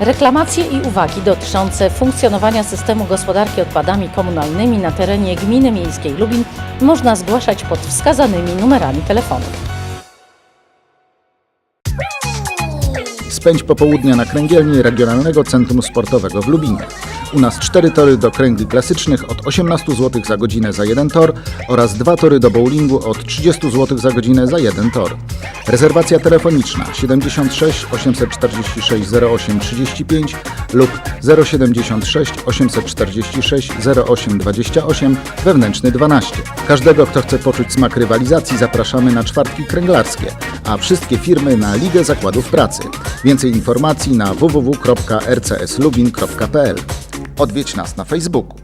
Reklamacje i uwagi dotyczące funkcjonowania systemu gospodarki odpadami komunalnymi na terenie Gminy Miejskiej Lubin można zgłaszać pod wskazanymi numerami telefonów. Spędź popołudnia na kręgielni Regionalnego Centrum Sportowego w Lubinie. U nas cztery tory do kręgli klasycznych od 18 zł za godzinę za jeden tor oraz dwa tory do bowlingu od 30 zł za godzinę za jeden tor. Rezerwacja telefoniczna 76 846 08 35 lub 076 846 08 28 wewnętrzny 12. Każdego, kto chce poczuć smak rywalizacji zapraszamy na czwartki kręglarskie, a wszystkie firmy na Ligę Zakładów Pracy. Więcej informacji na www.rcslubin.pl. Odwiedź nas na Facebooku.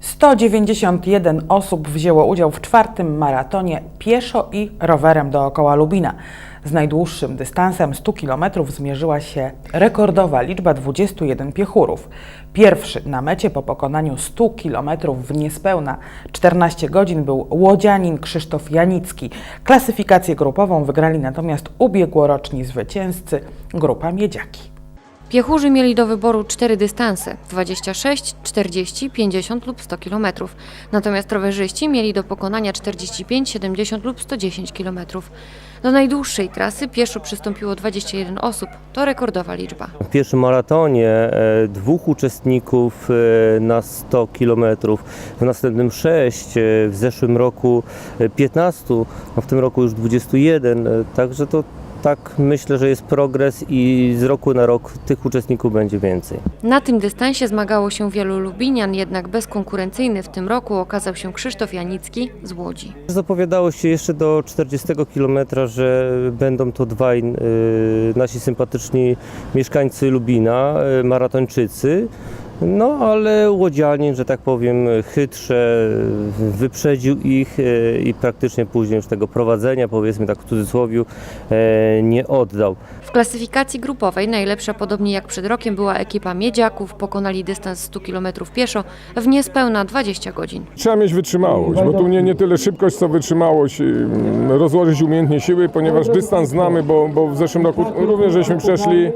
Sto dziewięćdziesiąt jeden osób wzięło udział w czwartym maratonie pieszo i rowerem dookoła Lubina. Z najdłuższym dystansem 100 km zmierzyła się rekordowa liczba 21 piechurów. Pierwszy na mecie po pokonaniu 100 km w niespełna 14 godzin był łodzianin Krzysztof Janicki. Klasyfikację grupową wygrali natomiast ubiegłoroczni zwycięzcy grupa Miedziaki. Piechurzy mieli do wyboru cztery dystanse 26, 40, 50 lub 100 km. Natomiast rowerzyści mieli do pokonania 45, 70 lub 110 km. Do najdłuższej trasy pieszo przystąpiło 21 osób. To rekordowa liczba. W pierwszym maratonie e, dwóch uczestników e, na 100 km, w następnym 6, e, w zeszłym roku e, 15, a w tym roku już 21, e, także to tak myślę, że jest progres i z roku na rok tych uczestników będzie więcej. Na tym dystansie zmagało się wielu lubinian, jednak bezkonkurencyjny w tym roku okazał się Krzysztof Janicki z Łodzi. Zapowiadało się jeszcze do 40 km, że będą to dwaj e, nasi sympatyczni mieszkańcy Lubina, e, maratończycy. No, ale łodzianin, że tak powiem, chytrze wyprzedził ich e, i praktycznie później już tego prowadzenia, powiedzmy tak w cudzysłowie, e, nie oddał. W klasyfikacji grupowej najlepsza podobnie jak przed rokiem była ekipa Miedziaków. Pokonali dystans 100 km pieszo w niespełna 20 godzin. Trzeba mieć wytrzymałość, bo tu nie, nie tyle szybkość, co wytrzymałość, ym, rozłożyć umiejętnie siły, ponieważ dystans znamy, bo, bo w zeszłym roku również żeśmy przeszli,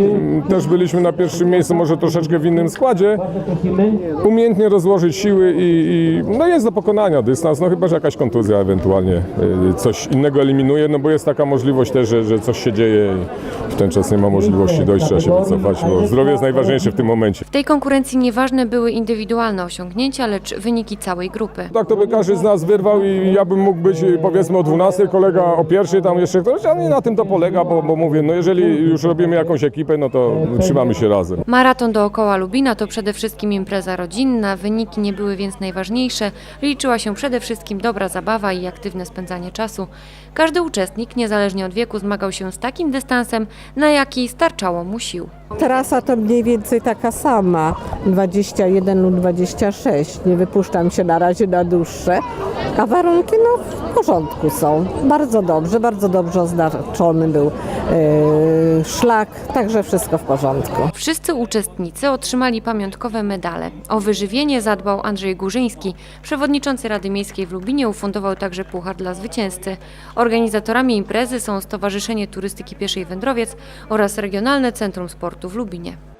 ym, też byliśmy na pierwszym miejscu, może troszeczkę w innym składzie. Umiejętnie rozłożyć siły i, i no jest do pokonania dystans, no chyba, że jakaś kontuzja ewentualnie y, coś innego eliminuje, no bo jest taka możliwość też, że, że coś się dzieje i w ten czas nie ma możliwości dojść, trzeba się wycofać, bo zdrowie jest najważniejsze w tym momencie. W tej konkurencji nieważne były indywidualne osiągnięcia, lecz wyniki całej grupy. Tak to by każdy z nas wyrwał i ja bym mógł być powiedzmy o 12, kolega o pierwszej, tam jeszcze ktoś, ale nie na tym to polega, bo, bo mówię, no jeżeli już robimy jakąś ekipę, no to trzymamy się razem. Maraton dookoła Lubina to przede wszystkim impreza rodzinna, wyniki nie były więc najważniejsze, liczyła się przede wszystkim dobra zabawa i aktywne spędzanie czasu. Każdy uczestnik, niezależnie od wieku, zmagał się z takim dystansem, na jaki starczało mu sił. Trasa to mniej więcej taka sama, 21 lub 26. Nie wypuszczam się na razie na dłuższe, a warunki no w porządku są. Bardzo dobrze, bardzo dobrze oznaczony był e, szlak, także wszystko w porządku. Wszyscy uczestnicy otrzymali pamiątkowe medale. O wyżywienie zadbał Andrzej Górzyński. Przewodniczący Rady Miejskiej w Lubinie ufundował także puchar dla zwycięzcy. Organizatorami imprezy są Stowarzyszenie Turystyki Pieszej Wędrowiec oraz Regionalne Centrum Sportu w Lubinie.